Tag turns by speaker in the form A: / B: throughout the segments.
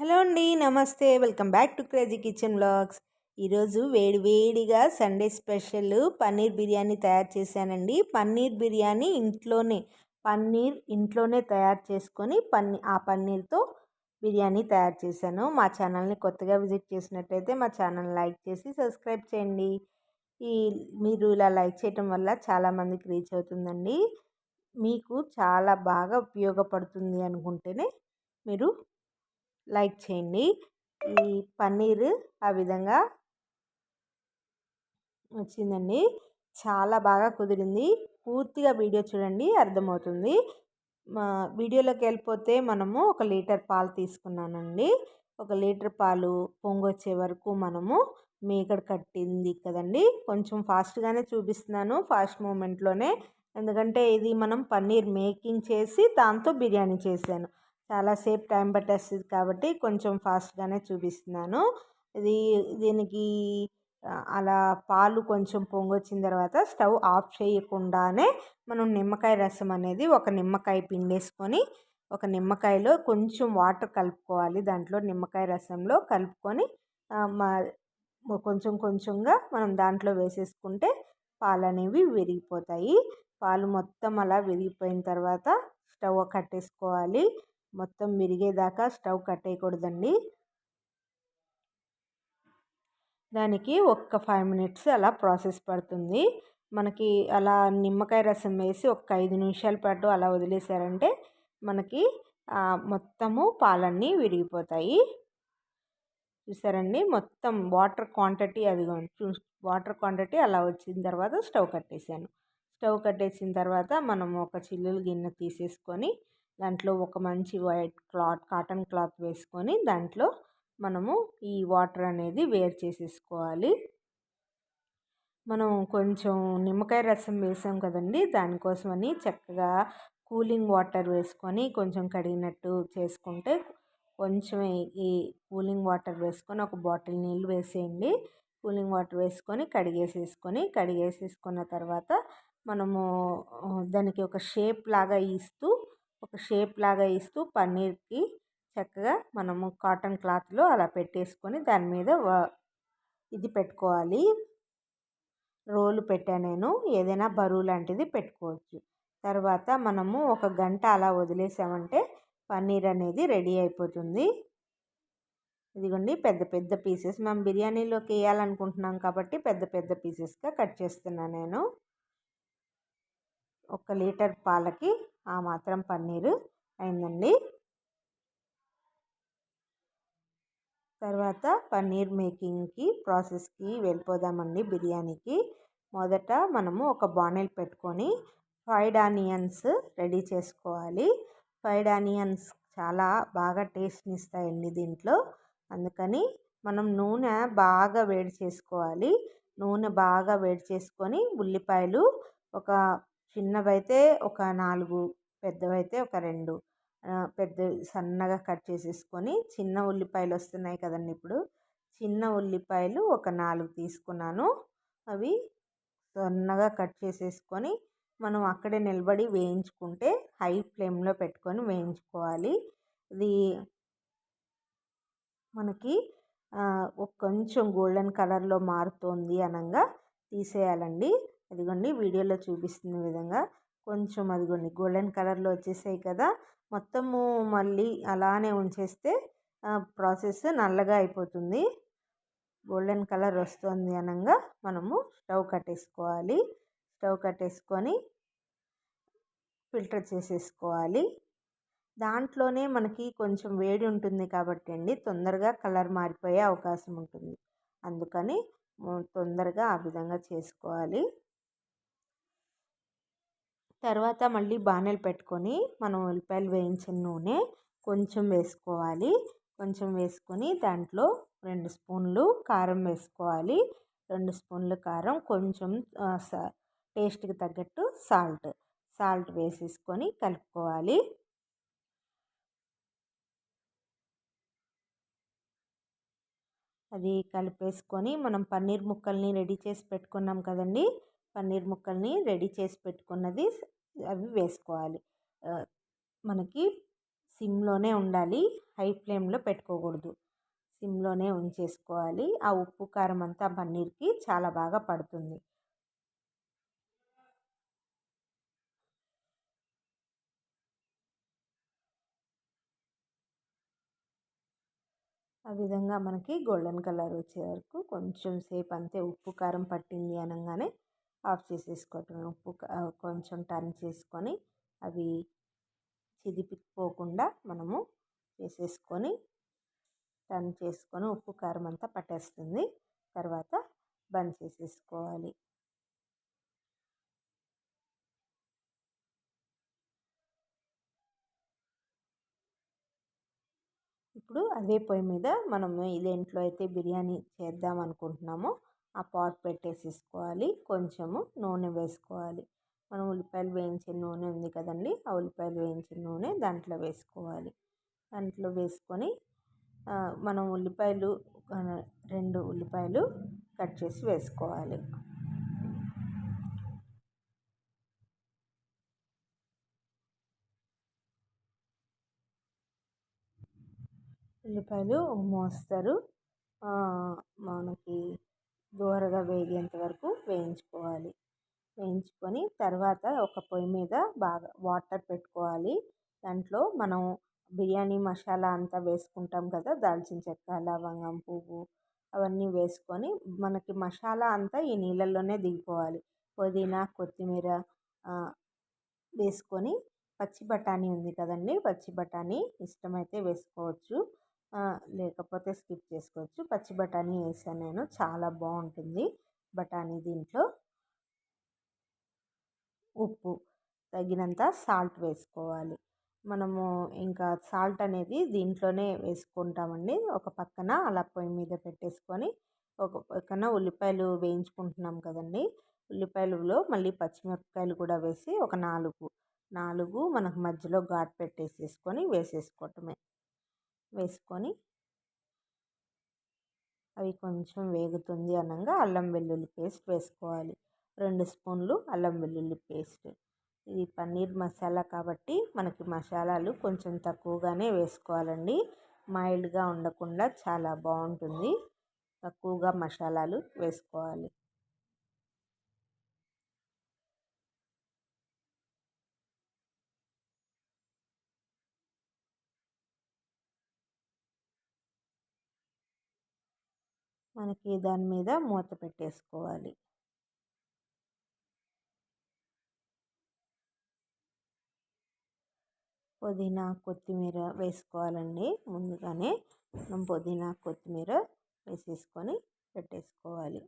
A: Hello అండి నమస్తే. Welcome back to crazy kitchen blogs ఈరోజు వేడి వేడిగా సండే స్పెషల్ పన్నీర్ బిర్యానీ తయారు చేశానండి. పన్నీర్ బిర్యానీ ఇంట్లోనే పన్నీర్ ఇంట్లోనే తయారు చేసుకొని పన్నీ ఆ పన్నీర్తో బిర్యానీ తయారు చేశాను. మా ఛానల్ని కొత్తగా విజిట్ చేసినట్టయితే మా ఛానల్ లైక్ చేసి సబ్స్క్రైబ్ చేయండి. ఈ మీరు ఇలా లైక్ చేయటం వల్ల చాలామందికి రీచ్ అవుతుందండి. మీకు చాలా బాగా ఉపయోగపడుతుంది అనుకుంటేనే మీరు లైక్ చేయండి. ఈ పన్నీర్ ఆ విధంగా వచ్చిందండి. చాలా బాగా కుదిరింది. పూర్తిగా వీడియో చూడండి అర్థమవుతుంది. మా వీడియోలోకి వెళ్ళిపోతే మనము ఒక లీటర్ పాలు తీసుకున్నానండి. ఒక లీటర్ పాలు పొంగొచ్చే వరకు మనము మేకడ కట్టింది కదండి. కొంచెం ఫాస్ట్గానే చూపిస్తున్నాను ఫాస్ట్ మూమెంట్లోనే. ఎందుకంటే ఇది మనం పన్నీర్ మేకింగ్ చేసి దాంతో బిర్యానీ చేశాను. చాలాసేపు టైం పట్టేస్తుంది కాబట్టి కొంచెం ఫాస్ట్గానే చూపిస్తున్నాను. ఇది దీనికి అలా పాలు కొంచెం పొంగొచ్చిన తర్వాత స్టవ్ ఆఫ్ చేయకుండానే మనం నిమ్మకాయ రసం అనేది ఒక నిమ్మకాయ పిండేసుకొని ఒక నిమ్మకాయలో కొంచెం వాటర్ కలుపుకోవాలి. దాంట్లో నిమ్మకాయ రసంలో కలుపుకొని కొంచెం కొంచెంగా మనం దాంట్లో వేసేసుకుంటే పాలు అనేవి విరిగిపోతాయి. పాలు మొత్తం అలా విరిగిపోయిన తర్వాత స్టవ్ కట్టేసుకోవాలి. మొత్తం విరిగేదాకా స్టవ్ కట్టేయకూడదండి. దానికి ఒక్క ఫైవ్ మినిట్స్ అలా ప్రాసెస్ పడుతుంది. మనకి అలా నిమ్మకాయ రసం వేసి ఒక ఐదు నిమిషాల పాటు అలా వదిలేసారంటే మనకి మొత్తము పాలన్నీ విరిగిపోతాయి. చూసారండి? మొత్తం వాటర్ క్వాంటిటీ అది వాటర్ క్వాంటిటీ అలా వచ్చిన తర్వాత స్టవ్ కట్టేసాను. స్టవ్ కట్టేసిన తర్వాత మనం ఒక చిల్లులు గిన్నె తీసేసుకొని దాంట్లో ఒక మంచి వైట్ క్లాత్ కాటన్ క్లాత్ వేసుకొని దాంట్లో మనము ఈ వాటర్ అనేది వేరు చేసేసుకోవాలి. మనం కొంచెం నిమ్మకాయ రసం వేసాం కదండి దానికోసమని చక్కగా కూలింగ్ వాటర్ వేసుకొని కొంచెం కడిగినట్టు చేసుకుంటే కొంచెం ఈ కూలింగ్ వాటర్ వేసుకొని ఒక బాటిల్ నీళ్ళు వేసేయండి. కూలింగ్ వాటర్ వేసుకొని కడిగేసేసుకొని కడిగేసేసుకున్న తర్వాత మనము దానికి ఒక షేప్ లాగా ఇస్తూ ఒక షేప్ లాగా ఇస్తూ పన్నీర్కి చక్కగా మనము కాటన్ క్లాత్లో అలా పెట్టేసుకొని దాని మీద ఇది పెట్టుకోవాలి. రోలు పెట్టా నేను. ఏదైనా బరువు లాంటిది పెట్టుకోవచ్చు. తర్వాత మనము ఒక గంట అలా వదిలేసామంటే పన్నీర్ అనేది రెడీ అయిపోతుంది. ఇదిగోండి పెద్ద పెద్ద పీసెస్. మేము బిర్యానీలోకి వేయాలనుకుంటున్నాం కాబట్టి పెద్ద పెద్ద పీసెస్గా కట్ చేస్తున్నాను నేను. ఒక లీటర్ పాలకి ఆ మాత్రం పన్నీరు అయిందండి. తర్వాత పన్నీర్ మేకింగ్కి ప్రాసెస్కి వెళ్ళిపోదామండి బిర్యానీకి. మొదట మనము ఒక బాణెల్ పెట్టుకొని ఫ్రైడ్ ఆనియన్స్ రెడీ చేసుకోవాలి. ఫ్రైడ్ ఆనియన్స్ చాలా బాగా టేస్ట్ని ఇస్తాయండి దీంట్లో. అందుకని మనం నూనె బాగా వేడి చేసుకోవాలి. నూనె బాగా వేడి చేసుకొని ఉల్లిపాయలు ఒక చిన్నవైతే ఒక నాలుగు పెద్దవైతే ఒక రెండు. పెద్ద సన్నగా కట్ చేసేసుకొని చిన్న ఉల్లిపాయలు వస్తున్నాయి కదండి ఇప్పుడు. చిన్న ఉల్లిపాయలు ఒక నాలుగు తీసుకున్నాను. అవి సన్నగా కట్ చేసేసుకొని మనం అక్కడే నిలబడి వేయించుకుంటే హై ఫ్లేమ్లో పెట్టుకొని వేయించుకోవాలి. ఇది మనకి కొంచెం గోల్డెన్ కలర్లో మారుతోంది అనగా తీసేయాలండి. అదిగోండి వీడియోలో చూపిస్తున్న విధంగా కొంచెం అదిగోండి గోల్డెన్ కలర్లో వచ్చేసాయి కదా. మొత్తము మళ్ళీ అలానే ఉంచేస్తే ప్రాసెస్ నల్లగా అయిపోతుంది. గోల్డెన్ కలర్ వస్తుంది అనగా మనము స్టవ్ కట్టేసుకోవాలి. స్టవ్ కట్టేసుకొని ఫిల్టర్ చేసేసుకోవాలి. దాంట్లోనే మనకి కొంచెం వేడి ఉంటుంది కాబట్టి అండి తొందరగా కలర్ మారిపోయే అవకాశం ఉంటుంది. అందుకని తొందరగా ఆ విధంగా చేసుకోవాలి. తర్వాత మళ్ళీ బాణలు పెట్టుకొని మనం ఉల్లిపాయలు వేయించిన నూనె కొంచెం వేసుకోవాలి. కొంచెం వేసుకొని దాంట్లో రెండు స్పూన్లు కారం వేసుకోవాలి. రెండు స్పూన్లు కారం కొంచెం టేస్ట్కి తగ్గట్టు సాల్ట్. సాల్ట్ వేసేసుకొని కలుపుకోవాలి. అది కలిపేసుకొని మనం పన్నీర్ ముక్కల్ని రెడీ చేసి పెట్టుకున్నాం కదండి? పన్నీర్ ముక్కల్ని రెడీ చేసి పెట్టుకున్నది అవి వేసుకోవాలి. మనకి సిమ్లోనే ఉండాలి. హై ఫ్లేమ్లో పెట్టుకోకూడదు. సిమ్లోనే ఉంచేసుకోవాలి. ఆ ఉప్పు కారం అంతా పన్నీర్కి చాలా బాగా పడుతుంది. ఆ విధంగా మనకి గోల్డెన్ కలర్ వచ్చే వరకు కొంచెం సేపు అంతే ఉప్పు కారం పట్టింది అనగానే ఆఫ్ చేసేసుకోవటం ఉప్పు కొంచెం టర్న్ చేసుకొని అవి చిదిపిపోకుండా మనము చేసేసుకొని టర్న్ చేసుకొని ఉప్పు కారం అంతా పట్టేస్తుంది. తర్వాత బంద్ చేసేసుకోవాలి. ఇప్పుడు అదే పొయ్యి మీద మనము ఇదేంట్లో అయితే బిర్యానీ చేద్దాం అనుకుంటున్నామో. ఆ పాట్ పెట్టేసేసుకోవాలి. కొంచెము నూనె వేసుకోవాలి. మనం ఉల్లిపాయలు వేయించిన నూనె ఉంది కదండి ఆ ఉల్లిపాయలు వేయించిన నూనె దాంట్లో వేసుకోవాలి. దాంట్లో వేసుకొని మనం ఉల్లిపాయలు రెండు ఉల్లిపాయలు కట్ చేసి వేసుకోవాలి. ఉల్లిపాయలు మోస్తారు. మనకి దోరగా వేగేంత వరకు వేయించుకోవాలి. వేయించుకొని తర్వాత ఒక పొయ్యి మీద బాగా వాటర్ పెట్టుకోవాలి. దాంట్లో మనం బిర్యానీ మసాలా అంతా వేసుకుంటాం కదా దాల్చిన చెక్క లవంగం పువ్వు అవన్నీ వేసుకొని మనకి మసాలా అంతా ఈ నీళ్ళల్లోనే దిగిపోవాలి. పుదీనా కొత్తిమీర వేసుకొని పచ్చి బఠానీ ఉంది కదండి పచ్చి బఠానీ ఇష్టమైతే వేసుకోవచ్చు. లేకపోతే స్కిప్ చేసుకోవచ్చు. పచ్చి బఠానీ వేసాను నేను. చాలా బాగుంటుంది బఠానీ దీంట్లో. ఉప్పు తగినంత సాల్ట్ వేసుకోవాలి. మనము ఇంకా సాల్ట్ అనేది దీంట్లోనే వేసుకుంటామండి. ఒక పక్కన అలా పొయ్యి మీద పెట్టేసుకొని ఒక పక్కన ఉల్లిపాయలు వేయించుకుంటున్నాం కదండి. ఉల్లిపాయలలో మళ్ళీ పచ్చిమిరపకాయలు కూడా వేసి ఒక నాలుగు నాలుగు మనకు మధ్యలో ఘాట్ పెట్టేసేసుకొని వేసేసుకోవటమే. వేసుకొని అవి కొంచెం వేగుతుంది అనగా అల్లం వెల్లుల్లి పేస్ట్ వేసుకోవాలి. రెండు స్పూన్లు అల్లం వెల్లుల్లి పేస్ట్. ఇది పన్నీర్ మసాలా కాబట్టి మనకి మసాలాలు కొంచెం తక్కువగానే వేసుకోవాలండి. మైల్డ్గా ఉండకుండా చాలా బాగుంటుంది. తక్కువగా మసాలాలు వేసుకోవాలి. మనకి దాని మీద మూత పెట్టేసుకోవాలి. పుదీనా కొత్తిమీర వేసుకోవాలండి. ముందుగానే మనం పుదీనా కొత్తిమీర వేసేసుకొని పెట్టేసుకోవాలి.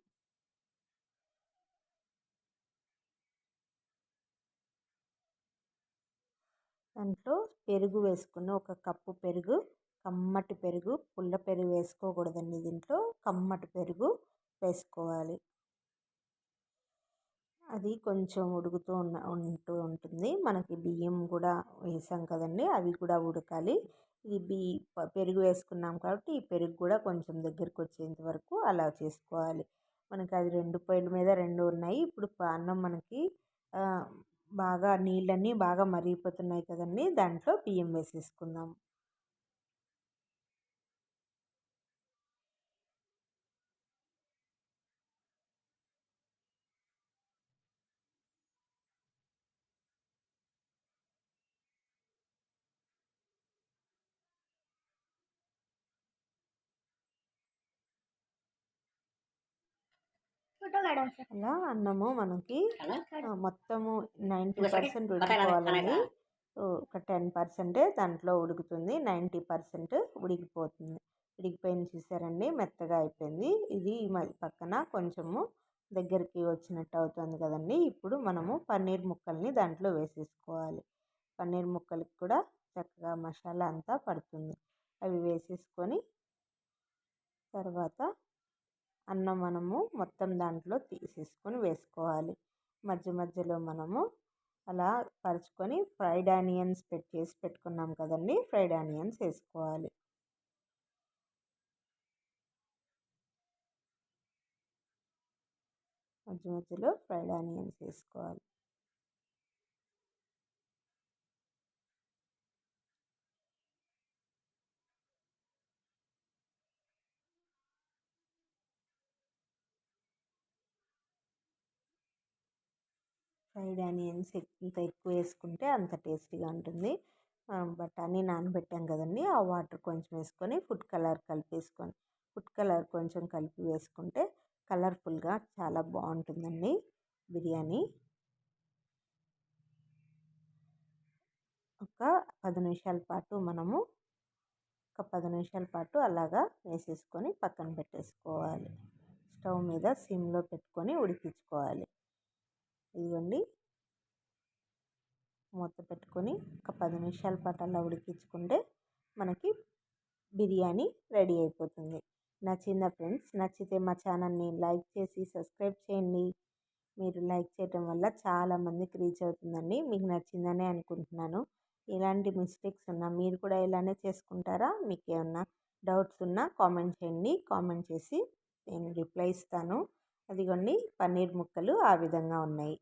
A: దాంట్లో పెరుగు వేసుకుని ఒక కప్పు పెరుగు కమ్మటి పెరుగు పుల్ల పెరుగు వేసుకోకూడదండి దీంట్లో. కమ్మటి పెరుగు వేసుకోవాలి. అది కొంచెం ఉడుకుతూ ఉన్న ఉంటూ ఉంటుంది. మనకి బియ్యం కూడా వేసాం కదండి అవి కూడా ఉడకాలి. ఇది బియ్య పెరుగు వేసుకున్నాం కాబట్టి ఈ పెరుగు కూడా కొంచెం దగ్గరికి వచ్చేంత వరకు అలా చేసుకోవాలి. మనకి అది రెండు పొయ్యిల మీద రెండు ఉన్నాయి. ఇప్పుడు అన్నం మనకి బాగా నీళ్ళన్నీ బాగా మరిగిపోతున్నాయి కదండి దాంట్లో బియ్యం వేసేసుకుందాం. అలా అన్నము మనకి. మొత్తము నైంటీ పర్సెంట్ ఉడికిపోవాలండి ఒక టెన్ పర్సెంటే దాంట్లో ఉడుకుతుంది. నైంటీ పర్సెంట్ ఉడికిపోతుంది. ఉడికిపోయింది చూసారండి? మెత్తగా అయిపోయింది. ఇది పక్కన కొంచెము దగ్గరికి వచ్చినట్టు అవుతుంది కదండి. ఇప్పుడు మనము పన్నీర్ ముక్కల్ని దాంట్లో వేసేసుకోవాలి. పన్నీర్ ముక్కలకి కూడా చక్కగా మసాలా అంతా పడుతుంది. అవి వేసేసుకొని తర్వాత అన్నం మనము మొత్తం దాంట్లో తీసేసుకొని వేసుకోవాలి. మధ్య మధ్యలో మనము అలా పరుచుకొని ఫ్రైడ్ ఆనియన్స్ పెట్టేసి పెట్టుకున్నాం కదండి ఫ్రైడ్ ఆనియన్స్ వేసుకోవాలి. మధ్య మధ్యలో ఫ్రైడ్ ఆనియన్స్ వేసుకోవాలి. ఫ్రైడ్ ఆనియన్స్ ఇంత ఎక్కువ వేసుకుంటే అంత టేస్టీగా ఉంటుంది. బట్ అన్నీ నానబెట్టాం కదండి ఆ వాటర్ కొంచెం వేసుకొని ఫుడ్ కలర్ కలిపేసుకొని ఫుడ్ కలర్ కొంచెం కలిపి వేసుకుంటే కలర్ఫుల్గా చాలా బాగుంటుందండి బిర్యానీ. ఒక పది నిమిషాల పాటు మనము ఒక పది నిమిషాల పాటు అలాగా వేసేసుకొని పక్కన పెట్టేసుకోవాలి. స్టవ్ మీద సిమ్లో పెట్టుకొని ఉడికించుకోవాలి. ఇదిగోండి. మూత పెట్టుకొని ఒక పది నిమిషాల పాటు అలా ఉడికించుకుంటే మనకి బిర్యానీ రెడీ అయిపోతుంది. నచ్చిందా ఫ్రెండ్స్? నచ్చితే మా ఛానల్ని లైక్ చేసి సబ్స్క్రైబ్ చేయండి. మీరు లైక్ చేయటం వల్ల చాలామందికి రీచ్ అవుతుందండి. మీకు నచ్చిందనే అనుకుంటున్నాను. ఇలాంటి మిస్టేక్స్ ఉన్నా మీరు కూడా ఇలానే చేసుకుంటారా? మీకు ఏమన్నా డౌట్స్ ఉన్నా కామెంట్ చేయండి. కామెంట్ చేసి నేను రిప్లై ఇస్తాను. అదిగోండి పన్నీర్ ముక్కలు ఆ విధంగా ఉన్నాయి.